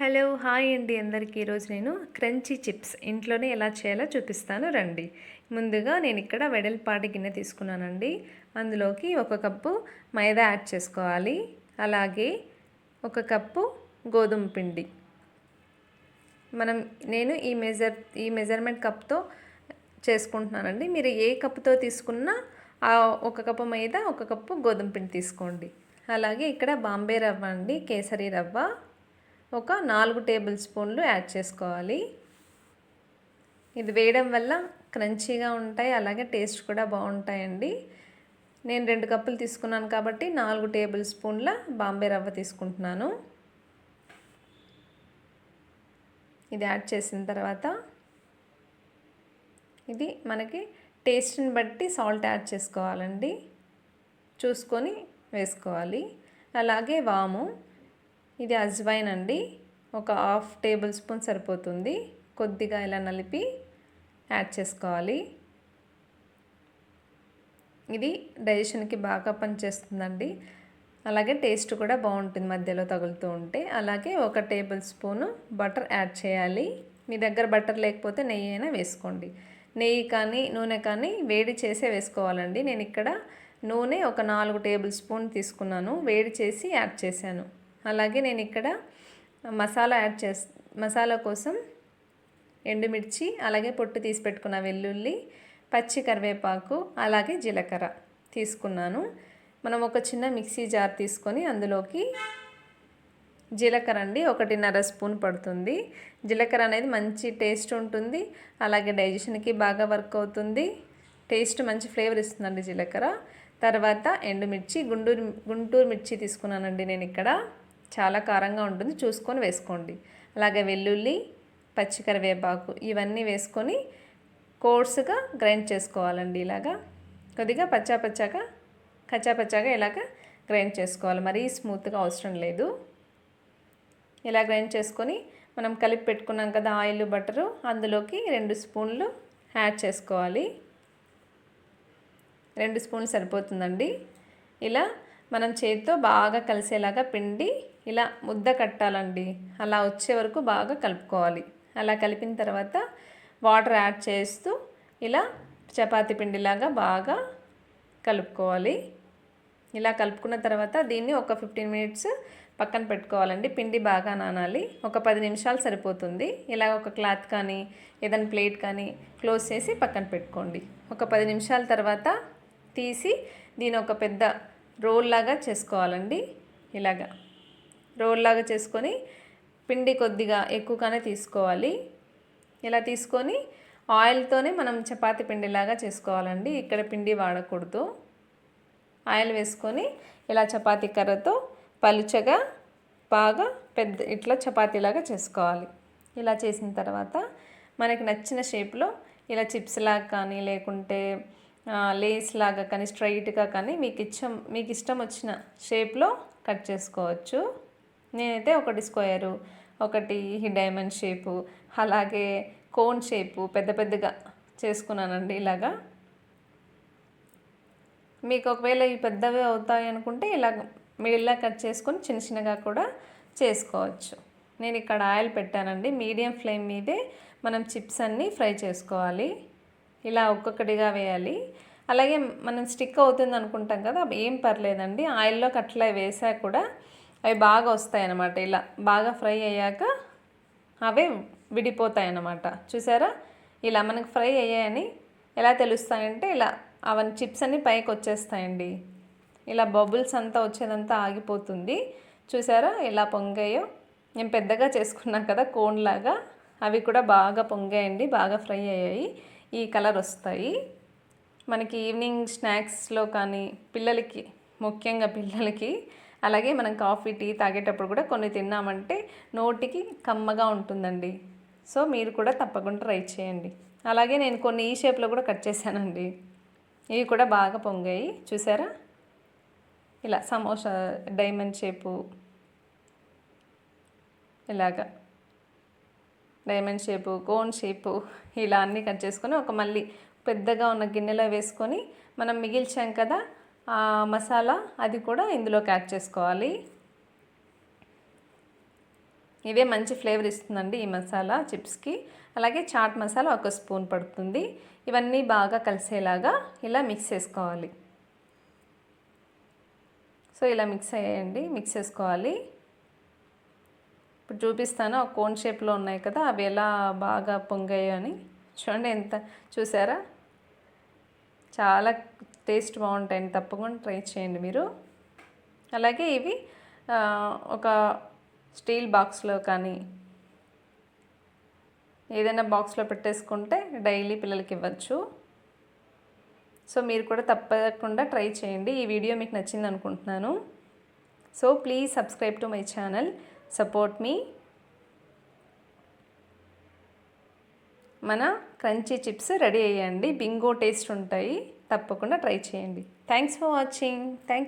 Hello hi అండి అందరికీ. ఈరోజు నేను క్రంచీ చిప్స్ ఇంట్లోనే ఎలా చేయాలో చూపిస్తాను రండి. ముందుగా నేను ఇక్కడ వెడల్పాటి గిన్నె తీసుకున్నానండి. అందులోకి ఒక కప్పు మైదా యాడ్ చేసుకోవాలి. అలాగే ఒక కప్పు గోధుమ పిండి. మనం నేను ఈ మెజర్ ఈ మెజర్మెంట్ కప్తో చేసుకుంటున్నానండి. మీరు ఏ కప్పుతో తీసుకున్నా ఆ ఒక కప్పు మైదా ఒక కప్పు గోధుమ పిండి తీసుకోండి. అలాగే ఇక్కడ బాంబే రవ్వ అండి కేసరి రవ్వ. ఒక నాలుగు టేబుల్ స్పూన్లు యాడ్ చేసుకోవాలి. ఇది వేయడం వల్ల క్రంచీగా ఉంటాయి అలాగే టేస్ట్ కూడా బాగుంటాయండి. నేను రెండు కప్పులు తీసుకున్నాను కాబట్టి నాలుగు టేబుల్ స్పూన్ల బాంబే రవ్వ తీసుకుంటున్నాను. ఇది యాడ్ చేసిన తర్వాత ఇది మనకి టేస్ట్ని బట్టి సాల్ట్ యాడ్ చేసుకోవాలండి. చూసుకొని వేసుకోవాలి. అలాగే వాము. ఇది అజ్వైన్ అండి. ఒక హాఫ్ టేబుల్ స్పూన్ సరిపోతుంది. కొద్దిగా ఇలా నలిపి యాడ్ చేసుకోవాలి. ఇది డైజెషన్కి బాగా పనిచేస్తుందండి. అలాగే టేస్ట్ కూడా బాగుంటుంది మధ్యలో తగులుతూ ఉంటే. అలాగే ఒక టేబుల్ స్పూను బటర్ యాడ్ చేయాలి. మీ దగ్గర బటర్ లేకపోతే నెయ్యి అయినా వేసుకోండి. నెయ్యి కానీ నూనె కానీ వేడి చేసే వేసుకోవాలండి. నేను ఇక్కడ నూనె ఒక నాలుగు టేబుల్ స్పూన్ తీసుకున్నాను. వేడి చేసి యాడ్ చేశాను. అలాగే నేను ఇక్కడ మసాలా యాడ్ చేస్ మసాలా కోసం ఎండుమిర్చి అలాగే పొట్టు తీసి పెట్టుకున్న వెల్లుల్లి పచ్చి కరివేపాకు అలాగే జీలకర్ర తీసుకున్నాను. మనం ఒక చిన్న మిక్సీ జార్ తీసుకొని అందులోకి జీలకర్ర అండి ఒకటిన్నర స్పూన్ పడుతుంది. జీలకర్ర అనేది మంచి టేస్ట్ ఉంటుంది. అలాగే డైజెషన్కి బాగా వర్క్ అవుతుంది. టేస్ట్ మంచి ఫ్లేవర్ ఇస్తుందండి జీలకర్ర. తర్వాత ఎండుమిర్చి గుంటూరు గుంటూరు మిర్చి తీసుకున్నానండి నేను ఇక్కడ. చాలా కారంగా ఉంటుంది. చూసుకొని వేసుకోండి. అలాగే వెల్లుల్లి పచ్చికరివేపాకు ఇవన్నీ వేసుకొని కోర్సుగా గ్రైండ్ చేసుకోవాలండి ఇలాగా. కొద్దిగా పచ్చాపచ్చాగా కచ్చాపచ్చాగా ఇలాగ గ్రైండ్ చేసుకోవాలి. మరీ స్మూత్గా అవసరం లేదు. ఇలా గ్రైండ్ చేసుకొని మనం కలిపి పెట్టుకున్నాం కదా ఆయిల్ బటరు అందులోకి రెండు స్పూన్లు యాడ్ చేసుకోవాలి. రెండు స్పూన్లు సరిపోతుందండి. ఇలా మనం చేతితో బాగా కలిసేలాగా పిండి ఇలా ముద్ద కట్టాలండి. అలా వచ్చే వరకు బాగా కలుపుకోవాలి. అలా కలిపిన తర్వాత వాటర్ యాడ్ చేస్తూ ఇలా చపాతీ పిండిలాగా బాగా కలుపుకోవాలి. ఇలా కలుపుకున్న తర్వాత దీన్ని ఒక ఫిఫ్టీన్ మినిట్స్ పక్కన పెట్టుకోవాలండి. పిండి బాగా నానాలి. ఒక పది నిమిషాలు సరిపోతుంది. ఇలా ఒక క్లాత్ కానీ ఏదైనా ప్లేట్ కానీ క్లోజ్ చేసి పక్కన పెట్టుకోండి. ఒక పది నిమిషాల తర్వాత తీసి దీని ఒక పెద్ద రోల్ లాగా చేసుకోవాలండి. ఇలాగా. రోల్ లాగా చేసుకొని పిండి కొద్దిగా ఎక్కువగానే తీసుకోవాలి. ఇలా తీసుకొని ఆయిల్తోనే మనం చపాతి పిండిలాగా చేసుకోవాలండి. ఇక్కడ పిండి వాడకూడదు. ఆయిల్ వేసుకొని ఇలా చపాతీ కర్రతో పలుచగా బాగా పెద్ద ఇట్లా చపాతీలాగా చేసుకోవాలి. ఇలా చేసిన తర్వాత మనకి నచ్చిన షేప్లో ఇలా చిప్స్ లాగా కానీ లేకుంటే లేస్ లాగా కానీ స్ట్రైట్గా కానీ మీకు ఇష్టం మీకు ఇష్టం వచ్చిన షేప్లో కట్ చేసుకోవచ్చు. నేనైతే ఒకటి స్క్వేరు ఒకటి డైమండ్ షేపు అలాగే కోన్ షేపు పెద్ద పెద్దగా చేసుకున్నానండి ఇలాగా. మీకు ఒకవేళ ఈ పెద్దవి అవుతాయి అనుకుంటే ఇలా మిడిల్లా కట్ చేసుకొని చిన్న చిన్నగా కూడా చేసుకోవచ్చు. నేను ఇక్కడ ఆయిల్ పెట్టానండి. మీడియం ఫ్లేమ్ మీదే మనం చిప్స్ అన్నీ ఫ్రై చేసుకోవాలి. ఇలా ఒక్కొక్కటిగా వేయాలి. అలాగే మనం స్టిక్ అవుతుంది అనుకుంటాం కదా ఏం పర్లేదండి. ఆయిల్లో కట్లా వేసా కూడా అవి బాగా వస్తాయి అన్నమాట ఇలా బాగా ఫ్రై అయ్యాక అవే విడిపోతాయి అన్నమాట చూసారా? ఇలా మనకు ఫ్రై అయ్యాయని ఎలా తెలుస్తాయంటే ఇలా అవన్నీ చిప్స్ అన్నీ పైకి వచ్చేస్తాయండి ఇలా బబుల్స్ అంతా వచ్చేదంతా ఆగిపోతుంది. చూసారా? ఎలా పొంగాయో? నేను పెద్దగా చేసుకున్నాను కదా కోన్లాగా. అవి కూడా బాగా పొంగాయండి బాగా ఫ్రై అయ్యాయి. ఈ కలర్ వస్తాయి. మనకి ఈవినింగ్ స్నాక్స్లో కానీ పిల్లలకి ముఖ్యంగా పిల్లలకి అలాగే మనం కాఫీ టీ తాగేటప్పుడు కూడా కొన్ని తిన్నామంటే నోటికి కమ్మగా ఉంటుందండి. సో మీరు కూడా తప్పకుండా ట్రై చేయండి. అలాగే నేను కొన్ని ఈ షేప్లో కూడా కట్ చేశానండి. ఇవి కూడా బాగా పొంగాయి. చూసారా? ఇలా సమోసా డైమండ్ షేపు. ఇలాగా. డైమండ్ షేపు కోన్ షేపు ఇలా అన్నీ కట్ చేసుకొని ఒక మళ్ళీ పెద్దగా ఉన్న గిన్నెలో వేసుకొని మనం మిగిల్చాం కదా మసాలా అది కూడా ఇందులోకి యాడ్ చేసుకోవాలి. ఇవే మంచి ఫ్లేవర్ ఇస్తుందండి ఈ మసాలా చిప్స్కి. అలాగే చాట్ మసాలా ఒక స్పూన్ పడుతుంది. ఇవన్నీ బాగా కలిసేలాగా ఇలా మిక్స్ చేసుకోవాలి. సో ఇలా మిక్స్ అయ్యాయండి మిక్స్ చేసుకోవాలి. ఇప్పుడు చూపిస్తాను ఒక కోన్ షేప్లో ఉన్నాయి కదా అవి ఎలా బాగా పొంగాయో అని చూడండి ఎంత చూసారా? చాలా టేస్ట్ బాగుంటాయండి తప్పకుండా ట్రై చేయండి మీరు. అలాగే ఇవి ఒక స్టీల్ బాక్స్లో కానీ ఏదైనా బాక్స్లో పెట్టేసుకుంటే డైలీ పిల్లలకి ఇవ్వచ్చు. సో మీరు కూడా తప్పకుండా ట్రై చేయండి. ఈ వీడియో మీకు నచ్చింది అనుకుంటున్నాను. So please subscribe to my channel. Support మీ. మన క్రంచీ చిప్స్ రెడీ అయ్యండి. బింగో టేస్ట్ ఉంటాయి. తప్పకుండా ట్రై చేయండి. Thanks for watching thank